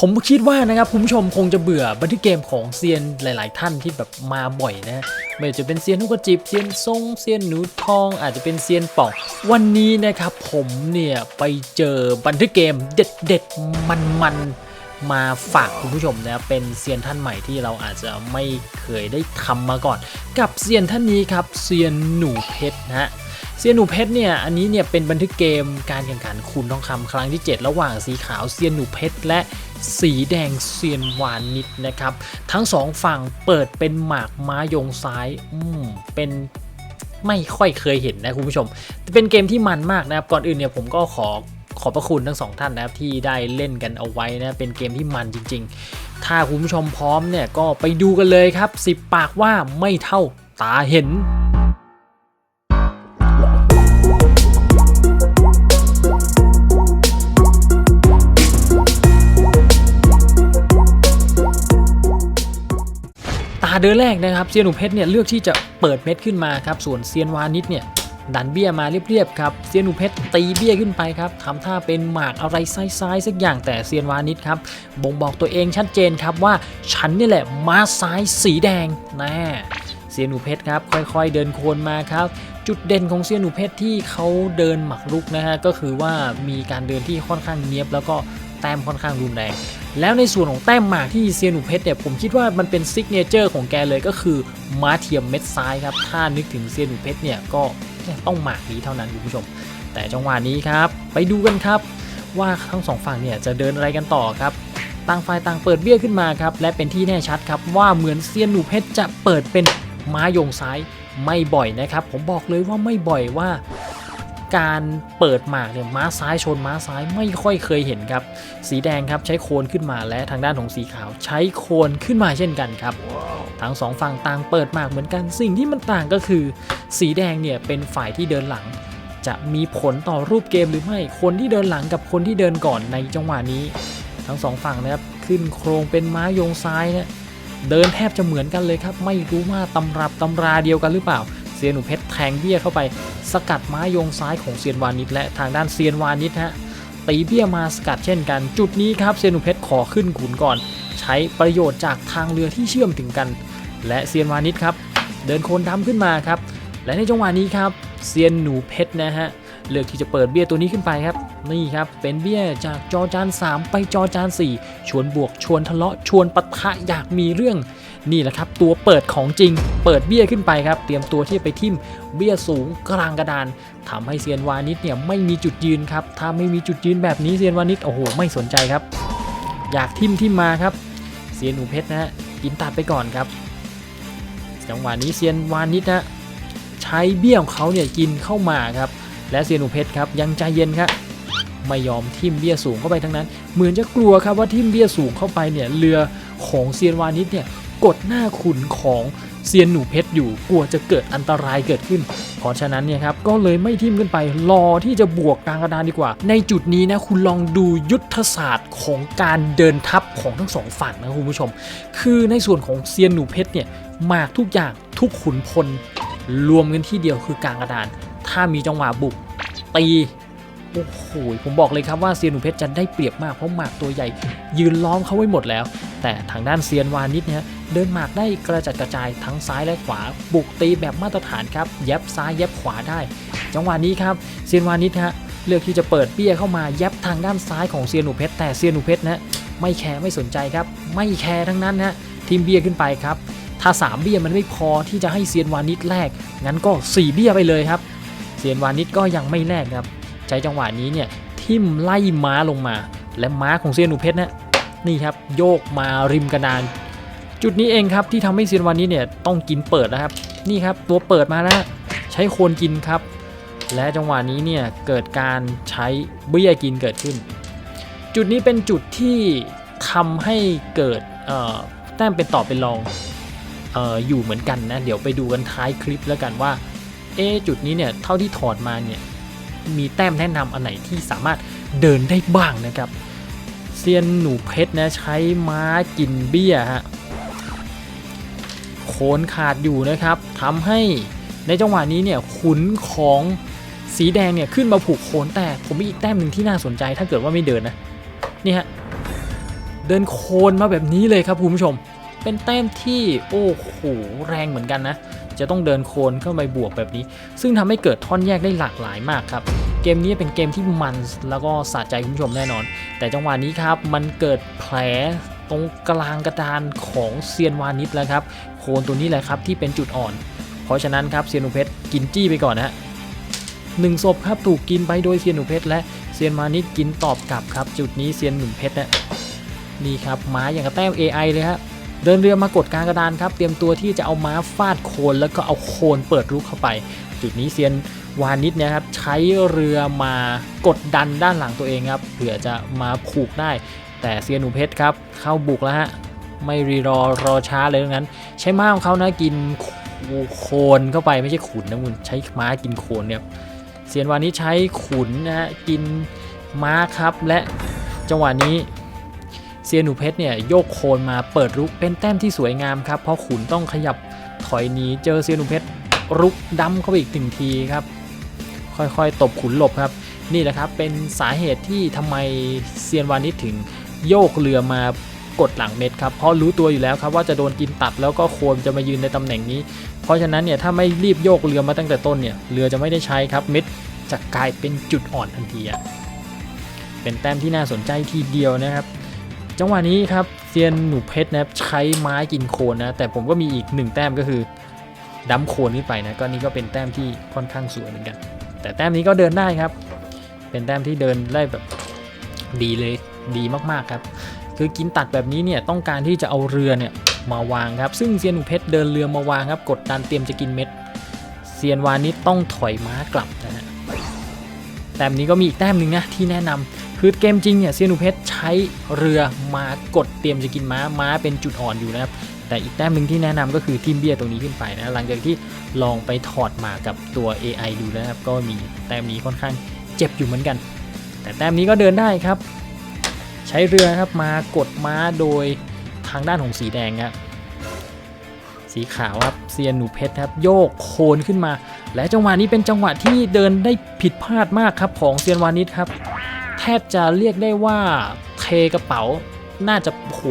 ผมคิดว่านะครับคุณผู้ชมคงจะเบื่อบันทึกเกมของเซียนหลาย ๆ ท่านที่แบบมาบ่อยนะไม่ว่าจะเป็นเซียนนุกจิบเซียนทรงเซียนหนูทอง อาจจะเป็นเซียนป่อง วันนี้นะครับผมเนี่ยไปเจอบันทึกเกมเด็ด ๆ มันๆมาฝากคุณผู้ชมนะเป็นเซียนท่านใหม่ที่เราอาจจะไม่เคยได้ทำมาก่อน กับเซียนท่านนี้ครับเซียนหนูเพชรนะฮะเซียนหนูเพชรเนี่ยอันนี้เนี่ยเป็นบันทึกเกมการแข่งขันคูณทองคำครั้งที่ 7 ระหว่างสีขาวเซียนหนูเพชรและ สีแดงเซียนวานนิดนะครับ ทั้งสองฝั่งเปิดเป็นหมากม้ายงซ้ายอืมเป็นไม่ค่อยเคยเห็นนะคุณผู้ชม เป็นเกมที่มันมากนะครับ ก่อนอื่นเนี่ยผมก็ขอขอบพระคุณทั้งสองท่านนะครับที่ได้เล่นกันเอาไว้นะเป็นเกมที่มันจริง ๆ ถ้าคุณผู้ชมพร้อมเนี่ยก็ไปดูกันเลยครับ 10 ปากว่าไม่เท่าตาเห็น เดินแรกนะครับเซียนหนูเพชรเนี่ยเลือกที่จะเปิดเม็ดขึ้นมาครับส่วนเซียนวานิชเนี่ยดันเบี้ยมาเรียบๆครับเซียนหนูเพชรตีเบี้ยขึ้นไปครับทำท่าเป็นหมากอะไรซ้ายๆสักอย่างแต่เซียนวานิชครับบ่งบอกตัวเองชัดเจนครับว่าฉันนี่แหละมาซ้ายสีแดงน่เซียนหนูเพชรครับค่อยๆ เดินโคนมาครับจุดเด่นของเซียนหนูเพชรที่เขาเดินหมักรุกนะฮะก็คือว่ามีการเดินที่ค่อนข้างเนียบแล้วก็แต้มค่อนข้างรุนแรง แล้วในส่วนของแต้มหมากที่เซียนหนูเพชรเนี่ยผมคิดว่ามันเป็นซิกเนเจอร์ของแกเลยก็คือม้าเทียมเม็ดซ้ายครับถ้านึกถึงเซียนหนูเพชรเนี่ยก็ต้องหมากนี้เท่านั้นคุณผู้ชม แต่จังหวะนี้ครับ ไปดูกันครับ ว่าทั้งสองฝั่งเนี่ยจะเดินอะไรกันต่อครับต่างฝ่ายต่างเปิดเบี้ยขึ้นมาครับและเป็นที่แน่ชัดครับว่าเหมือนเซียนหนูเพชรจะเปิดเป็นม้ายงซ้ายไม่บ่อยนะครับ ผมบอกเลยว่าไม่บ่อยว่า การเปิดหมากเนี่ยม้าซ้ายชนม้าซ้ายไม่ค่อยเคยเห็นครับ สีแดงครับใช้โคนขึ้นมาและทางด้านของสีขาวใช้โคนขึ้นมาเช่นกันครับทั้งสองฝั่งต่างเปิดหมากเหมือนกันสิ่งที่มันต่างก็คือ สีแดงเนี่ยเป็นฝ่ายที่เดินหลัง จะมีผลต่อรูปเกมหรือไม่คนที่เดินหลังกับคนที่เดินก่อนในจังหวะนี้ ทั้งสองฝั่งนะครับขึ้นโครงเป็นม้ายงซ้ายเนี่ยเดินแทบจะเหมือนกันเลยครับ ไม่รู้ว่าตำรับตำราเดียวกันหรือเปล่า เซียนหนูเพชรแทงเบี้ยเข้าไป สกัดไม้โยงซ้ายของเซียนวานิชและทางด้านเซียนวานิชฮะตีเบี้ยมาสกัดเช่นกัน จุดนี้ครับเซียนหนูเพชรขอขึ้นขุนก่อน ใช้ประโยชน์จากทางเรือที่เชื่อมถึงกัน และเซียนวานิชครับเดินโคนดำขึ้นมาครับและในจังหวะนี้ครับเซียนหนูเพชรนะฮะเลือกที่จะเปิดเบี้ยตัวนี้ขึ้นไปครับนี่ครับเป็นเบี้ยจากจอจาน 3 ไปจอจาน 4 ชวนบวกชวนทะเลาะชวนปะทะอยากมีเรื่อง นี่แหละครับตัวเปิดของจริง เปิดเบี้ยขึ้นไปครับเตรียมตัวที่จะไปทิ่มเบี้ยสูงกลางกระดานทำให้เซียนวานิชเนี่ยไม่มีจุดยืนครับถ้าไม่มีจุดยืนแบบนี้เซียนวานิชโอ้โหไม่สนใจครับ อยากทิ่มทิ่มมาครับเซียนหนูเพชรนะฮะกินตัดไปก่อนครับ จังหวะนี้เซียนวานิชนะใช้เบี้ยของเขาเนี่ยกินเข้ามาครับและเซียนหนูเพชรครับยังใจเย็นครับไม่ยอมทิ่มเบี้ยสูงเข้าไปทั้งนั้น เหมือนจะกลัวครับว่าทิ่มเบี้ยสูงเข้าไปเนี่ยเรือของเซียนวานิชเนี่ย กดหน้าขุนของเซียนหนูเพชรอยู่กลัวจะเกิดอันตรายเกิดขึ้น เพราะฉะนั้นเนี่ยครับก็เลยไม่ทิ่มขึ้นไปรอที่จะบวกกลางกระดานดีกว่า ในจุดนี้นะคุณลองดูยุทธศาสตร์ของการเดินทัพของทั้งสองฝั่งนะคุณผู้ชม คือในส่วนของเซียนหนูเพชรเนี่ยหมากทุกอย่างทุกขุนพลรวมกันที่เดียวคือกลางกระดาน ถ้ามีจังหวะบุกตี โอ้โหผมบอกเลยครับว่าเซียนหนูเพชรจะได้เปรียบมากเพราะหมากตัวใหญ่ ยืนล้อมเขาไว้หมดแล้ว แต่ทางด้านเซียนวานิชเนี่ยเดินหมากได้กระจัดกระจายทั้งซ้ายและขวา บุกตีแบบมาตรฐานครับแย็บซ้ายแย็บขวาได้ จังหวะนี้ครับเซียนวานิชฮะเลือกที่จะเปิดเบี้ยเข้ามาแย็บทางด้านซ้ายของเซียนหนูเพชรแต่เซียนหนูเพชรนะไม่แคร์ไม่สนใจครับ ไม่แคร์ทั้งนั้นนะทีมเบี้ยขึ้นไปครับถ้า 3 เบี้ยมันไม่พอที่จะให้เซียนวานิชแลกงั้นก็ 4 เบี้ยไปเลยครับ เซียนวานิชก็ยังไม่แลกครับ ใช้จังหวะนี้เนี่ยทิ่มไล่ม้าลงมา และม้าของเซียนหนูเพชรนะนี่ครับโยกมาริมกระดาน จุดนี้เองครับที่ทำให้เซียนวานิชเนี่ยต้องกินเปิดนะครับ นี่ครับตัวเปิดมาแล้วใช้โคนกินครับ และจังหวะนี้เนี่ยเกิดการใช้เบี้ยกินเกิดขึ้น จุดนี้เป็นจุดที่ทำให้เกิดแต้มเป็นต่อเป็นรองออยู่เหมือนกันนะ เดี๋ยวไปดูกันท้ายคลิปแล้วกันว่าเอจุดนี้เนี่ยเท่าที่ถอดมาเนี่ย มีแต้มแนะนำอันไหนที่สามารถเดินได้บ้างนะครับเซียนหนูเพชรนะใช้ม้ากินเบี้ยฮะโคนขาดอยู่นะครับทำให้ในจังหวะนี้เนี่ยขุนของสีแดงเนี่ยขึ้นมาผูกโคนแต่ผมมีอีกแต้มหนึ่งที่น่าสนใจถ้าเกิดว่าไม่เดินนะนี่ฮะเดินโคนมาแบบนี้เลยครับคุณผู้ชม เป็นแต้มที่โอ้โหแรงเหมือนกันนะ จะต้องเดินโคนเข้าไปบวกแบบนี้ ซึ่งทำให้เกิดท่อนแยกได้หลากหลายมากครับ เกมนี้เป็นเกมที่มันแล้วก็สะใจคุณผู้ชมแน่นอน แต่จังหวะนี้ครับมันเกิดแผลตรงกลางกระดานของเซียนวานิชแล้วครับ โคนตัวนี้แหละครับที่เป็นจุดอ่อน เพราะฉะนั้นครับเซียนหนูเพชรกินจี้ไปก่อนนะฮะหนึ่งศพครับถูกกินไปโดยเซียนหนูเพชรและเซียนวานิชกินตอบกลับครับ จุดนี้เซียนหนุ่มเพชรเนี่ยนี่ครับม้าอย่างกระแต้ม AI เลยฮะ เดินเรือมากดกลางกระดานครับ เตรียมตัวที่จะเอาม้าฟาดโคนแล้วก็เอาโคนเปิดรุกเข้าไป จุดนี้เซียนวานิชเนี่ยครับใช้เรือมากดดันด้านหลังตัวเองครับเผื่อจะมาผูกได้ แต่เซียนหนูเพชรครับเข้าบุกแล้วฮะไม่รีรอรอช้าเลยทั้งนั้น ใช้ม้าของเขานะกินโคนเข้าไปไม่ใช่ขุนนะคุณใช้ม้ากินโคนเนี่ยเซียนวานิชใช้ขุนนะฮะกินม้าครับและจังหวะนี้ เซียนูเพชรเนี่ยโยกโคนมาเปิดรุกเป็นแต้มที่สวยงามครับเพราะขุนต้องขยับถอยหนีเจอเซียนูเพชรรุกดำเข้าไปอีกหนึ่งทีครับ ค่อยๆ ตบขุนหลบครับ นี่แหละครับเป็นสาเหตุที่ทำไมเซียนวานิชถึงโยกเรือมากดหลังเม็ดครับเพราะรู้ตัวอยู่แล้วครับว่าจะโดนกินตัดแล้วก็โคนจะมายืนในตำแหน่งนี้ เพราะฉะนั้นเนี่ยถ้าไม่รีบโยกเรือมาตั้งแต่ต้นเนี่ยเรือจะไม่ได้ใช้ครับเม็ดจะกลายเป็นจุดอ่อนทันทีเป็นแต้มที่น่าสนใจทีเดียวนะครับ จังหวะนี้ครับเซียนหนูเพชรนะใช้ไม้กินโคนนะ แต่ผมก็มีอีกหนึ่งแต้มก็คือดั้มโคนขึ้นไปนะก็นี่ก็เป็นแต้มที่ค่อนข้างสวยเหมือนกัน แต่แต้มนี้ก็เดินได้ครับ เป็นแต้มที่เดินได้แบบดีเลยดีมากๆครับ คือกินตัดแบบนี้เนี่ยต้องการที่จะเอาเรือเนี่ยมาวางครับ ซึ่งเซียนหนูเพชรเดินเรือมาวางครับ กดดันเตรียมจะกินเม็ดเซียนวานิชต้องถอยม้ากลับน แต้มนี้ก็มีอีกแต้มหนึ่งนะที่แนะนำคือเกมจริงเนี่ยเซียนูเพชรใช้เรือมากดเตรียมจะกินม้าม้าเป็นจุดอ่อนอยู่นะครับแต่อีกแต้มหนึ่งที่แนะนำก็คือทิมเบียตรงนี้ขึ้นไปนะหลังจากที่ลองไปถอดมากับตัว AI ดูนะครับก็มีแต้มนี้ค่อนข้างเจ็บอยู่เหมือนกัน แต่แต้มนี้ก็เดินได้ครับ ใช้เรือครับมากดม้าโดยทางด้านของสีแดงครับ สีขาวครับเซียนหนูเพชรครับโยกโคนขึ้นมา และจังหวะนี้เป็นจังหวะที่เดินได้ผิดพลาดมากครับของเซียนวานิชครับ แทบจะเรียกได้ว่าเทกระเป๋าน่าจะโห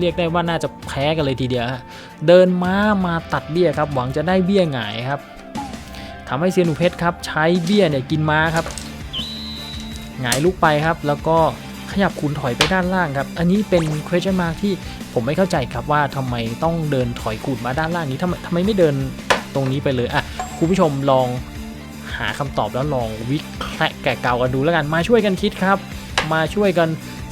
เรียกได้ว่าน่าจะแพ้กันเลยทีเดียวเดินม้ามาตัดเบี้ยครับ หวังจะได้เบี้ยหงายครับทำให้เซียนหนูเพชรครับ ใช้เบี้ยเนี่ยกินม้าครับหงายลูกไปครับแล้วก็ ขยับขุนถอยไปด้านล่างครับ อันนี้เป็น question mark ที่ผมไม่เข้าใจครับว่าทำไมต้องเดินถอยขุนมาด้านล่างนี้ทำไมทำไมไม่เดินตรงนี้ไปเลยอะคุณผู้ชมลองหาคำตอบแล้วลองวิเคราะห์แกะเก่ากันดูแล้วกันมาช่วยกันคิดครับ มาช่วยกัน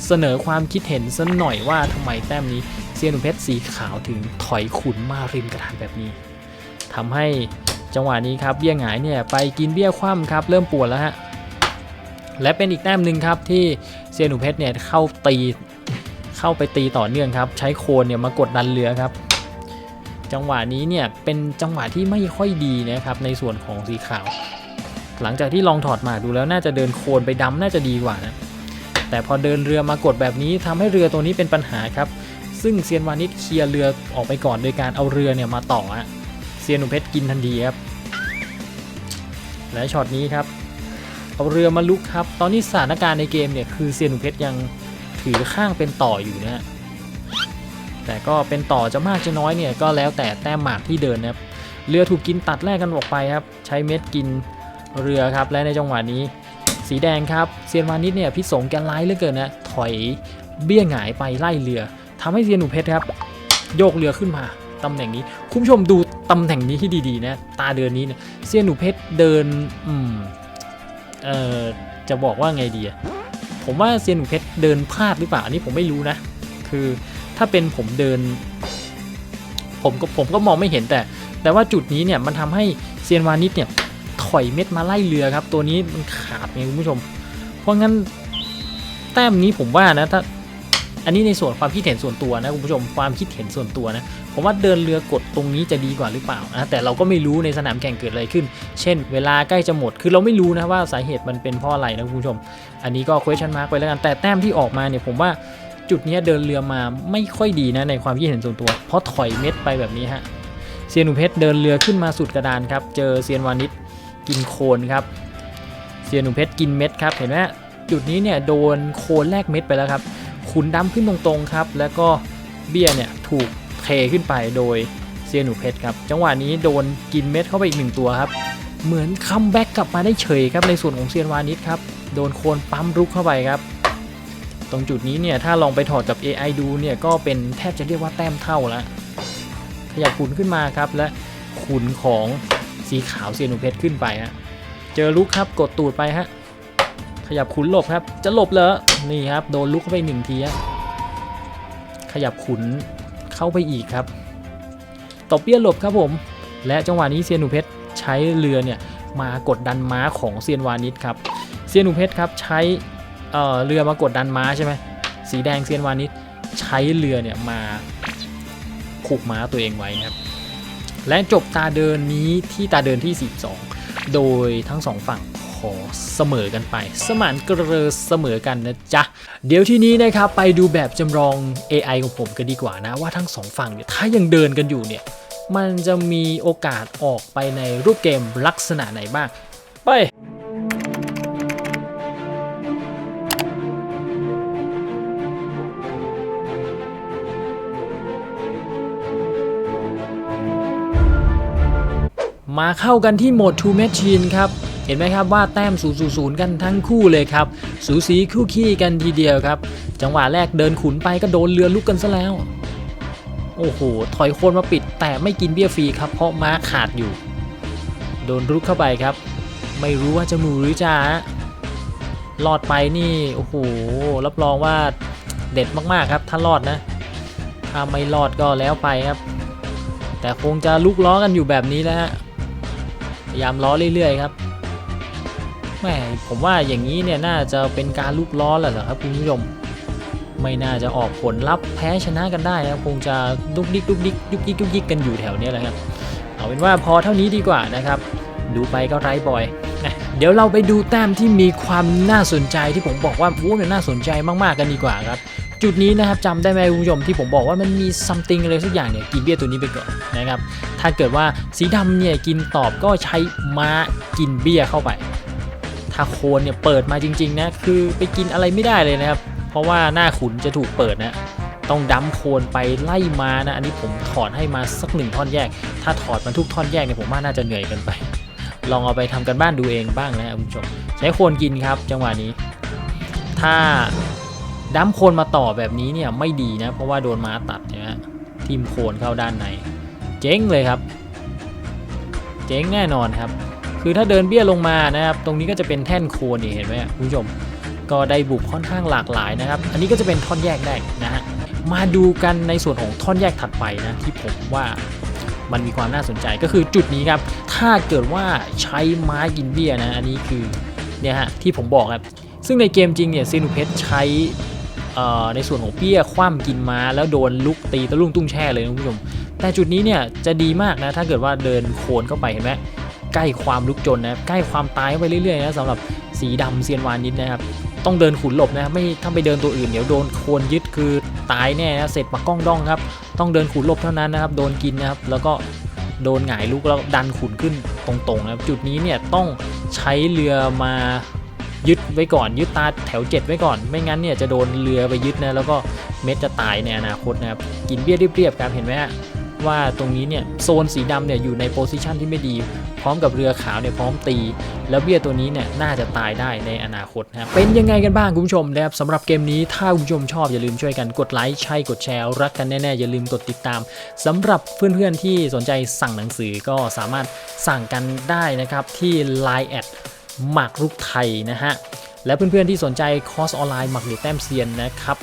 เสนอความคิดเห็นสักหน่อยว่าทำไมแต้มนี้เซียนนุเพชรสีขาวถึงถอยขุนมาริมกระดานแบบนี้ทำให้จังหวะนี้ครับเบี้ยหงายเนี่ยไปกินเบี้ยคว่ำครับเริ่มปวดแล้วฮะ และเป็นอีกแต้มหนึ่งครับที่เซียนหนุ่มเพชรเนี่ยเข้าตีเข้าไปตีต่อเนื่องครับใช้โคนเนี่ยมากดดันเรือครับ จังหวะนี้เนี่ยเป็นจังหวะที่ไม่ค่อยดีนะครับในส่วนของสีขาว หลังจากที่ลองถอดหมากดูแล้วน่าจะเดินโคนไปดำน่าจะดีกว่านะแต่พอเดินเรือมากดแบบนี้ทำให้เรือตัวนี้เป็นปัญหาครับซึ่งเซียนวานิชเคลียร์เรือออกไปก่อนโดยการเอาเรือเนี่ยมาต่อฮะเซียนหนุ่มเพชรกินทันทีครับและช็อตนี้ครับ เอาเรือมาลุกครับ ตอนนี้สถานการณ์ในเกมเนี่ยคือเซียนหนุ่มเพชรยังถือข้างเป็นต่ออยู่นะฮะแต่ก็เป็นต่อจะมากจะน้อยเนี่ยก็แล้วแต่แต้มหมากที่เดินนะครับเรือถูกกินตัดแรกกันออกไปครับ ใช้เม็ดกินเรือครับ และในจังหวะนี้ สีแดงครับเซียนวานิชเนี่ยพิษสงแกร้ายเหลือเกินนะถอยเบี้ยหงายไปไล่เรือทำให้เซียนหนูเพชรครับ โยกเรือขึ้นมาตำแหน่งนี้ คุณผู้ชมดูตำแหน่งนี้ที่ดีๆนะตาเดินนี้เนี่ยเซียนหนูเพชรเดินอืม เอ่อจะบอกว่าไงดีผมว่าเซียนหนูเพชรเดินพลาดหรือเปล่าอันนี้ผมไม่รู้นะ คือถ้าเป็นผมเดิน ผมก็ผมก็มองไม่เห็นแต่ แต่ว่าจุดนี้เนี่ยมันทำให้เซียนวานิชเนี่ยถอยเม็ดมาไล่เรือครับ ตัวนี้มันขาดไงคุณผู้ชม เพราะงั้นแต้มนี้ผมว่านะถ้าอันนี้ในส่วนความคิดเห็นส่วนตัวนะคุณผู้ชมความคิดเห็นส่วนตัวนะ ผมว่าเดินเรือกดตรงนี้จะดีกว่าหรือเปล่านะแต่เราก็ไม่รู้ในสนามแข่งเกิดอะไรขึ้น เช่น เวลาใกล้จะหมดคือเราไม่รู้นะว่าสาเหตุมันเป็นเพราะอะไรนะคุณผู้ชม อันนี้ก็ question mark ไปแล้วกันแต่แต้มที่ออกมาเนี่ยผมว่าจุดนี้เดินเรือมาไม่ค่อยดีนะในความคิดเห็นส่วนตัว เพราะถอยเม็ดไปแบบนี้ฮะเซียนหนูเพชรเดินเรือขึ้นมาสุดกระดานครับ เจอเซียนวานิชกินโคนครับเซียนหนุ่มเพชรกินเม็ดครับเห็นไหมจุดนี้เนี่ยโดนโคนแลกเม็ดไปแล้วครับขุนดำขึ้นตรงๆครับ แล้วก็เบี้ยเนี่ยถูก เทขึ้นไปโดยเซียนหนูเพชรครับ จังหวะนี้โดนกินเม็ดเข้าไปอีกหนึ่งตัวครับ เหมือนคัมแบ็กกลับมาได้เฉยครับในส่วนของเซียนวานิชครับ โดนโคนปั๊มรุกเข้าไปครับ ตรงจุดนี้เนี่ยถ้าลองไปถอดกับ AI ดูเนี่ยก็เป็นแทบจะเรียกว่าแต้มเท่าแล้วขยับขุนขึ้นมาครับและขุนของสีขาวเซียนหนูเพชรขึ้นไปฮะ เจอลุกครับกดตูดไปฮะ ขยับขุนหลบครับ จะหลบเหรอนี่ครับโดนลุกเข้าไปหนึ่งทีฮะขยับขุน เข้าไปอีกครับตบเปี้ยหลบครับผม และจังหวะนี้เซียนหนูเพชรใช้เรือเนี่ยมากดดันม้าของเซียนวานิชครับเซียนหนูเพชรครับใช้เอ่อเรือมากดดันม้าใช่ไหมสีแดงเซียนวานิชใช้เรือเนี่ยมาผูกม้าตัวเองไว้ครับและจบตาเดินนี้ที่ตาเดินที่ 42 โดยทั้งสองฝั่ง ขอเสมอกันไป สมานกระเรอเสมอกันนะจ๊ะ เดี๋ยวที่นี้นะครับไปดูแบบจำลอง AI ของผมกันดีกว่านะว่าทั้งสองฝั่งเนี่ยถ้ายังเดินกันอยู่เนี่ยมันจะมีโอกาสออกไปในรูปเกมลักษณะไหนบ้าง ไปมาเข้ากันที่โหมด Two Machine ครับ เห็นไหมครับว่าแต้ม000กันทั้งคู่เลยครับ สูสีคู่ขี้กันทีเดียวครับ จังหวะแรกเดินขุนไปก็โดนเรือลุกกันซะแล้ว โอ้โห ถอยโคนมาปิดแต่ไม่กินเบี้ยฟรีครับ เพราะม้าขาดอยู่ โดนรุกเข้าไปครับ ไม่รู้ว่าจะหมูหรือจะรอดไปนี่ โอ้โห รับรองว่าเด็ดมากๆครับ ถ้ารอดนะ ถ้าไม่รอดก็แล้วไปครับ แต่คงจะลุกล้อกันอยู่แบบนี้แล้วฮะพยายามล้อเรื่อยๆครับ แหม่ผมว่าอย่างนี้เนี่ยน่าจะเป็นการลุกล้อแหละครับคุณผู้ชมไม่น่าจะออกผลลัพธ์แพ้ชนะกันได้นะคงจะดุกดิกดุกดิกยุกยิกยุกยิกกันอยู่แถวเนี้ยแหละครับเอาเป็นว่าพอเท่านี้ดีกว่านะครับ ดูไปก็ไร้บอยนะเดี๋ยวเราไปดูแต้มที่มีความน่าสนใจที่ผมบอกว่าโอ้มันน่าสนใจมากๆกันดีกว่าครับ จุดนี้นะครับจำได้ไหมคุณผู้ชมที่ผมบอกว่ามันมี something อะไรสักอย่างเนี่ยกินเบี้ยตัวนี้ไปก่อนนะครับถ้าเกิดว่าสีดำเนี่ยกินตอบก็ใช้ม้ากินเบี้ยเข้าไปาโคนเนี่ยเปิดมาจริง ๆ นะ คือไปกินอะไรไม่ได้เลยนะครับ เพราะว่าหน้าขุนจะถูกเปิดนะ ต้องดั้มโคนไปไล่มานะ อันนี้ผมถอดให้มาสักหนึ่งท่อนแยก ถ้าถอดมันทุกท่อนแยกเนี่ยผมว่าน่าจะเหนื่อยกันไป ลองเอาไปทำกันบ้านดูเองบ้างนะครับคุณผู้ชมใช้โคนกินครับ จังหวะนี้ ถ้าดั้มโคนมาต่อแบบนี้เนี่ยไม่ดีนะ เพราะว่าโดนม้าตัดนะฮะทิมโคนเข้าด้านใน เจ๊งเลยครับ เจ๊งแน่นอนครับ คือถ้าเดินเบี้ยลงมานะครับ ตรงนี้ก็จะเป็นแท่นโคนนี่เห็นไหมคุณผู้ชม ก็ได้บุกค่อนข้างหลากหลายนะครับ อันนี้ก็จะเป็นท่อนแยกได้นะฮะ มาดูกันในส่วนของท่อนแยกถัดไปนะที่ผมว่ามันมีความน่าสนใจก็คือจุดนี้ครับ ถ้าเกิดว่าใช้ไม้กินเบี้ยนะ อันนี้คือเนี่ยฮะที่ผมบอกครับ ซึ่งในเกมจริงเนี่ยซีนูเพชใช้ในส่วนของเบี้ยคว่ำกินม้าแล้วโดนลุกตีตะลุ่งตุ้งแช่เลยนะคุณผู้ชม แต่จุดนี้เนี่ยจะดีมากนะถ้าเกิดว่าเดินโคนเข้าไปเห็นไหม ใกล้ความลุกจนนะใกล้ความตายไปเรื่อยๆนะสำหรับสีดำเซียนวานิดนะครับต้องเดินขุนหลบนะไม่ถ้าไปเดินตัวอื่นเดี๋ยวโดนโคนยึดคือตายแน่นะเสร็จปากกล้องดองครับต้องเดินขุนหลบเท่านั้นนะครับโดนกินนะครับแล้วก็โดนหงายลุกแล้วดันขุนขึ้นตรงๆนะครับจุดนี้เนี่ยต้องใช้เรือมายึดไว้ก่อนยึดตาแถว 7 ไว้ก่อน ไม่งั้นเนี่ยจะโดนเรือไปยึดนะแล้วก็เม็ดจะตายในอนาคตนะครับกินเบี้ยเรียบๆครับเห็นไหมฮะ ว่าตรงนี้เนี่ยโซนสีดำเนี่ยอยู่ในโพซิชันที่ไม่ดี พร้อมกับเรือขาวเนี่ยพร้อมตี แล้วเบี้ยตัวนี้เนี่ยน่าจะตายได้ในอนาคตนะครับเป็นยังไงกันบ้างคุณผู้ชมนะครับสำหรับเกมนี้ถ้าคุณผู้ชมชอบอย่าลืมช่วยกันกดไลค์ใช่กดแชร์รักกันแน่ๆอย่าลืมกดติดตามสำหรับเพื่อนๆที่สนใจสั่งหนังสือก็สามารถสั่งกันได้นะครับที่ Line แอดหมากรุกไทยนะฮะและเพื่อนๆที่สนใจคอร์สออนไลน์หมักหรือแต้มเซียนนะครับ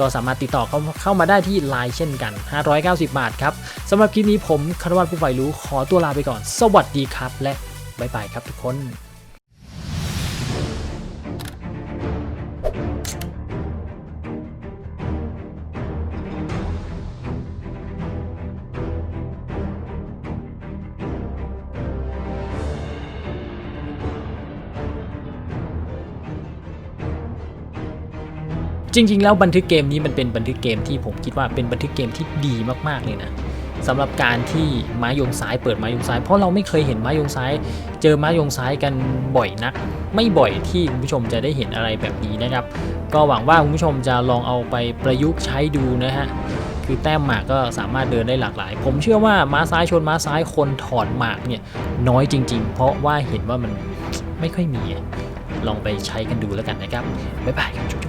ก็สามารถติดต่อเข้าเข้ามาได้ที่ Line เช่นกัน 590 บาทครับสำหรับคลิปนี้ผมคารวัตผู้ใฝ่รู้ขอตัวลาไปก่อน สวัสดีครับ และบ๊ายบายครับทุกคน จริง ๆ แล้วบันทึกเกมนี้มันเป็นบันทึกเกมที่ผมคิดว่าเป็นบันทึกเกมที่ดีมากๆเลยนะสำหรับการที่ม้ายงซ้ายเปิดม้ายงซ้าย เพราะเราไม่เคยเห็นม้ายงซ้าย เจอม้ายงซ้ายกันบ่อยนัก ไม่บ่อยที่คุณผู้ชมจะได้เห็นอะไรแบบนี้นะครับ ก็หวังว่าคุณผู้ชมจะลองเอาไปประยุกต์ใช้ดูนะฮะคือแต้มหมากก็สามารถเดินได้หลากหลาย ผมเชื่อว่าม้าซ้ายชนม้าซ้ายคนถอดหมากเนี่ยน้อยจริง ๆ เพราะว่าเห็นว่ามันไม่ค่อยมีลองไปใช้กันดูแล้วกันนะครับบ๊ายบายครับจุ๊บ